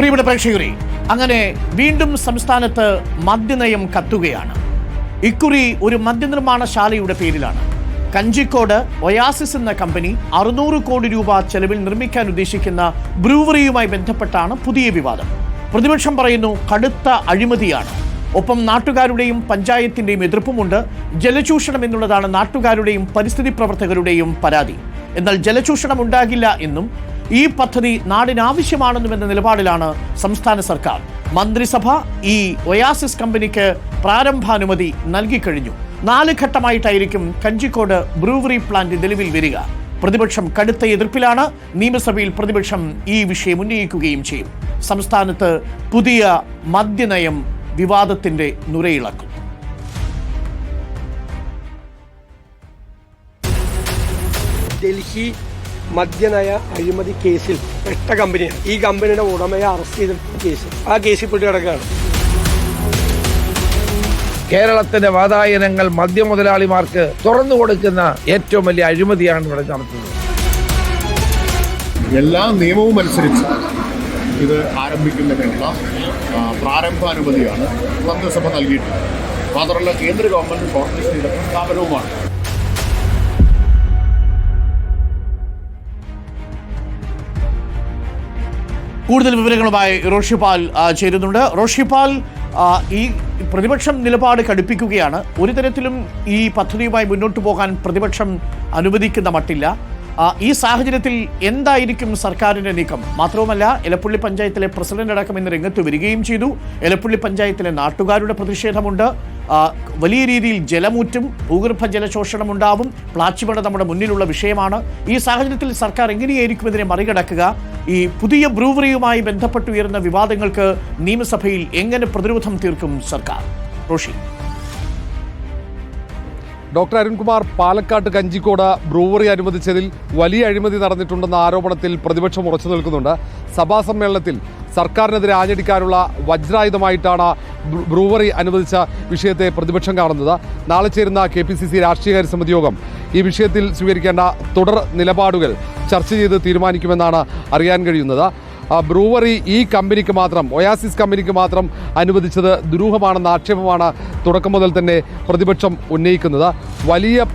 പ്രിയപ്പെട്ട പ്രേക്ഷകരെ അങ്ങനെ വീണ്ടും സംസ്ഥാനത്ത് മദ്യനയം കത്തുകയാണ്. ഇക്കുറി ഒരു മദ്യനിർമ്മാണശാലയുടെ പേരിലാണ്. കഞ്ചിക്കോട് ഒയാസിസ് എന്ന കമ്പനി അറുന്നൂറ് കോടി രൂപ ചെലവിൽ നിർമ്മിക്കാൻ ഉദ്ദേശിക്കുന്ന ബ്രൂവറിയുമായി ബന്ധപ്പെട്ടാണ് പുതിയ വിവാദം. പ്രതിപക്ഷം പറയുന്നു കടുത്ത അഴിമതിയാണ്. ഒപ്പം നാട്ടുകാരുടെയും പഞ്ചായത്തിന്റെയും എതിർപ്പുമുണ്ട്. ജലചൂഷണം എന്നുള്ളതാണ് നാട്ടുകാരുടെയും പരിസ്ഥിതി പ്രവർത്തകരുടെയും പരാതി. എന്നാൽ ജലചൂഷണം ഉണ്ടാകില്ല എന്നും ഈ പദ്ധതി നാടിനാവശ്യമാണെന്നും എന്ന നിലപാടിലാണ് സംസ്ഥാന സർക്കാർ. മന്ത്രിസഭ ഈ ഒയാസിസ് കമ്പനിക്ക് പ്രാരംഭാനുമതി നൽകിക്കഴിഞ്ഞു. നാല് ഘട്ടമായിട്ടായിരിക്കും കഞ്ചിക്കോട് ബ്രൂവറി പ്ലാന്റ് നിലവിൽ വരിക. പ്രതിപക്ഷം കടുത്ത എതിർപ്പിലാണ്. നിയമസഭയിൽ പ്രതിപക്ഷം ഈ വിഷയം ഉന്നയിക്കുകയും ചെയ്യും. സംസ്ഥാനത്ത് പുതിയ മദ്യനയം വിവാദത്തിന്റെ നുരയിളക്കും. ഡൽഹി മദ്യനയ അഴിമതി കേസിൽ പെട്ട കമ്പനിയാണ്. ഈ കമ്പനിയുടെ ഉടമയെ അറസ്റ്റ് ചെയ്ത കേസ് ആ കേസിൽ പെട്ട് കിടക്കുകയാണ്. കേരളത്തിന്റെ വാതായനങ്ങൾ മദ്യ മുതലാളിമാർക്ക് തുറന്നു കൊടുക്കുന്ന ഏറ്റവും വലിയ അഴിമതിയാണ് ഇവിടെ നടത്തുന്നത്. എല്ലാ നിയമവും അനുസരിച്ച് ഇത് ആരംഭിക്കുന്നതിനുള്ള പ്രാരംഭാനുമതിയാണ്. മന്ത്രിസഭ നൽകിയിട്ടുള്ളത് മാത്രമല്ല കേന്ദ്ര ഗവൺമെന്റ് കോർപ്പറേഷന്റെ സ്ഥാപനവുമാണ് കൂടുതൽ വിവരങ്ങളുമായി റോഷിപാൽ ചേരുന്നുണ്ട്. റോഷിപാൽ ഈ പ്രതിപക്ഷം നിലപാട് കടുപ്പിക്കുകയാണ്. ഒരു തരത്തിലും ഈ പദ്ധതിയുമായി മുന്നോട്ട് പോകാൻ പ്രതിപക്ഷം അനുവദിക്കുന്ന മട്ടില്ല. ഈ സാഹചര്യത്തിൽ എന്തായിരിക്കും സർക്കാരിന്റെ നീക്കം? മാത്രവുമല്ല എലപ്പുള്ളി പഞ്ചായത്തിലെ പ്രസിഡന്റ് അടക്കം ഇന്ന് രംഗത്ത് വരികയും ചെയ്തു. എലപ്പുള്ളി പഞ്ചായത്തിലെ നാട്ടുകാരുടെ പ്രതിഷേധമുണ്ട്. വലിയ രീതിയിൽ ജലമൂറ്റും ഭൂഗർഭ ജലശോഷണം ഉണ്ടാവും പ്ലാച്ചിമട നമ്മുടെ മുന്നിലുള്ള വിഷയമാണ്. ഈ സാഹചര്യത്തിൽ സർക്കാർ എങ്ങനെയായിരിക്കും ഇതിനെ മറികടക്കുക? ഈ പുതിയ ബ്രൂവറിയുമായി ബന്ധപ്പെട്ടുയരുന്ന വിവാദങ്ങൾക്ക് നിയമസഭയിൽ എങ്ങനെ പ്രതിരോധം തീർക്കും സർക്കാർ? റോഷി. ഡോക്ടർ അരുൺകുമാർ പാലക്കാട്ട് കഞ്ചിക്കോട് ബ്രൂവറി അനുവദിച്ചതിൽ വലിയ അഴിമതി നടന്നിട്ടുണ്ടെന്ന ആരോപണത്തിൽ പ്രതിപക്ഷം ഉറച്ചു നിൽക്കുന്നുണ്ട്. സഭാ സമ്മേളനത്തിൽ സർക്കാരിനെതിരെ ആഞ്ഞടിക്കാനുള്ള വജ്രായുധമായിട്ടാണ് ബ്രൂ- ബ്രൂവറി അനുവദിച്ച വിഷയത്തെ പ്രതിപക്ഷം കാണുന്നത്. നാളെ ചേരുന്ന കെ പി സി സി രാഷ്ട്രീയകാര്യ സമിതി യോഗം ഈ വിഷയത്തിൽ സ്വീകരിക്കേണ്ട തുടർ നിലപാടുകൾ ചർച്ച ചെയ്ത് തീരുമാനിക്കുമെന്നാണ് അറിയാൻ കഴിയുന്നത്. ബ്രൂവറി ഈ കമ്പനിക്ക് മാത്രം ഒയാസിസ് കമ്പനിക്ക് മാത്രം അനുവദിച്ചത് ദുരൂഹമാണെന്ന ആക്ഷേപമാണ് തുടക്കം മുതൽ തന്നെ പ്രതിപക്ഷം ഉന്നയിക്കുന്നത്. വലിയ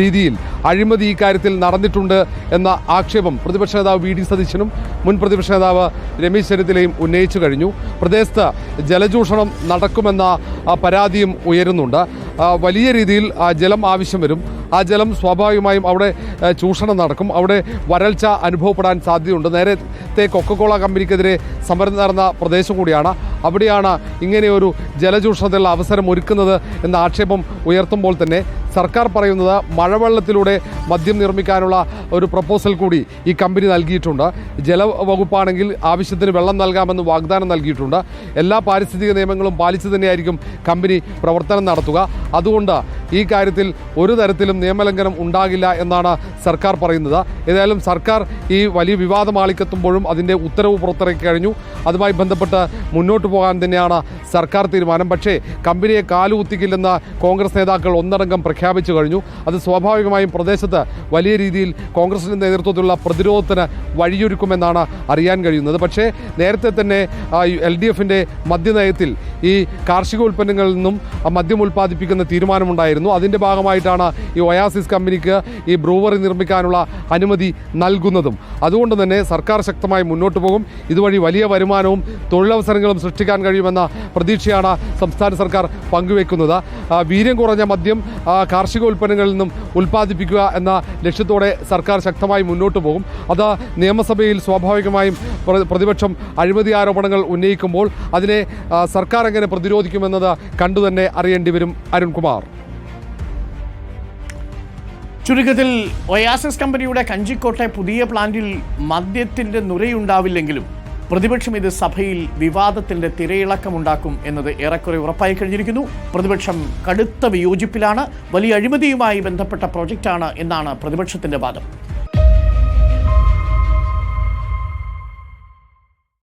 രീതിയിൽ അഴിമതി ഈ കാര്യത്തിൽ നടന്നിട്ടുണ്ട് എന്ന ആക്ഷേപം പ്രതിപക്ഷ നേതാവ് വി ഡി സതീശനും മുൻ പ്രതിപക്ഷ നേതാവ് രമേശ് ചെന്നിത്തലയും ഉന്നയിച്ചു കഴിഞ്ഞു. പ്രദേശത്ത് ജലചൂഷണം നടക്കുമെന്ന പരാതിയും ഉയരുന്നുണ്ട്. വലിയ രീതിയിൽ ജലം ആവശ്യം വരും. ആ ജലം സ്വാഭാവികമായും അവിടെ ചൂഷണം നടക്കും. അവിടെ വരൾച്ച അനുഭവപ്പെടാൻ സാധ്യതയുണ്ട്. നേരത്തെ കൊക്കക്കോള കമ്പനിക്കെതിരെ സമരം നടന്ന പ്രദേശം കൂടിയാണ്. അവിടെയാണ് ഇങ്ങനെയൊരു ജലചൂഷണത്തിലുള്ള അവസരം ഒരുക്കുന്നത് എന്ന ആക്ഷേപം ഉയർത്തുമ്പോൾ തന്നെ സർക്കാർ പറയുന്നത് മഴവെള്ളത്തിലൂടെ മദ്യം നിർമ്മിക്കാനുള്ള ഒരു പ്രപ്പോസൽ കൂടി ഈ കമ്പനി നൽകിയിട്ടുണ്ട്. ജലവകുപ്പാണെങ്കിൽ ആവശ്യത്തിന് വെള്ളം നൽകാമെന്ന് വാഗ്ദാനം നൽകിയിട്ടുണ്ട്. എല്ലാ പാരിസ്ഥിതിക നിയമങ്ങളും പാലിച്ചു തന്നെയായിരിക്കും കമ്പനി പ്രവർത്തനം നടത്തുക. അതുകൊണ്ട് ഈ കാര്യത്തിൽ ഒരു തരത്തിലും നിയമലംഘനം ഉണ്ടാകില്ല എന്നാണ് സർക്കാർ പറയുന്നത്. ഏതായാലും സർക്കാർ ഈ വലിയ വിവാദം ആളിക്കെത്തുമ്പോഴും അതിന്റെ ഉത്തരവ് പുറത്തിറക്കി കഴിഞ്ഞു. അതുമായി ബന്ധപ്പെട്ട് മുന്നോട്ട് പോകാൻ തന്നെയാണ് സർക്കാർ തീരുമാനം. പക്ഷേ കമ്പനിയെ കാലുകുത്തിക്കില്ലെന്ന് കോൺഗ്രസ് നേതാക്കൾ ഒന്നടങ്കം പ്രഖ്യാപിച്ചു കഴിഞ്ഞു. അത് സ്വാഭാവികമായും പ്രദേശത്ത് വലിയ രീതിയിൽ കോൺഗ്രസിന്റെ നേതൃത്വത്തിലുള്ള പ്രതിരോധത്തിന് വഴിയൊരുക്കുമെന്നാണ് അറിയാൻ കഴിയുന്നത്. പക്ഷേ നേരത്തെ തന്നെ എൽ ഡി എഫിന്റെ മദ്യനയത്തിൽ ഈ കാർഷിക ഉൽപ്പന്നങ്ങളിൽ നിന്നും മദ്യം ഉൽപ്പാദിപ്പിക്കുന്ന തീരുമാനമുണ്ടായിരുന്നു. അതിന്റെ ഭാഗമായിട്ടാണ് ഈ ഒയാസിസ് കമ്പനിക്ക് ഈ ബ്രൂവറി നിർമ്മിക്കാനുള്ള അനുമതി നൽകുന്നതും. അതുകൊണ്ട് തന്നെ സർക്കാർ ശക്തമായി മുന്നോട്ട് പോകും. ഇതുവഴി വലിയ വരുമാനവും തൊഴിലവസരങ്ങളും സൃഷ്ടിക്കാൻ കഴിയുമെന്ന പ്രതീക്ഷയാണ് സംസ്ഥാന സർക്കാർ പങ്കുവെക്കുന്നത്. വീര്യം കുറഞ്ഞ മദ്യം കാർഷിക ഉൽപ്പന്നങ്ങളിൽ നിന്നും ഉൽപ്പാദിപ്പിക്കുക എന്ന ലക്ഷ്യത്തോടെ സർക്കാർ ശക്തമായി മുന്നോട്ട് പോകും. അത് നിയമസഭയിൽ സ്വാഭാവികമായും പ്രതിപക്ഷം അഴിമതി ആരോപണങ്ങൾ ഉന്നയിക്കുമ്പോൾ അതിനെ സർക്കാർ എങ്ങനെ പ്രതിരോധിക്കുമെന്നത് കണ്ടുതന്നെ അറിയേണ്ടി വരും അരുൺകുമാർ. ചുരുക്കത്തിൽ ഒയാസിസ് കമ്പനിയുടെ കഞ്ചിക്കോട്ടെ പുതിയ പ്ലാന്റിൽ മദ്യത്തിന്റെ നുരയുണ്ടാവില്ലെങ്കിലും പ്രതിപക്ഷം ഇത് സഭയിൽ വിവാദത്തിന്റെ തിരയിളക്കമുണ്ടാക്കും എന്നത് ഏറെക്കുറെ ഉറപ്പായി കഴിഞ്ഞിരിക്കുന്നു. പ്രതിപക്ഷം കടുത്ത വിയോജിപ്പിലാണ് വലിയ അഴിമതിയുമായി ബന്ധപ്പെട്ട പ്രോജക്റ്റാണ് എന്നാണ് പ്രതിപക്ഷത്തിന്റെ വാദം.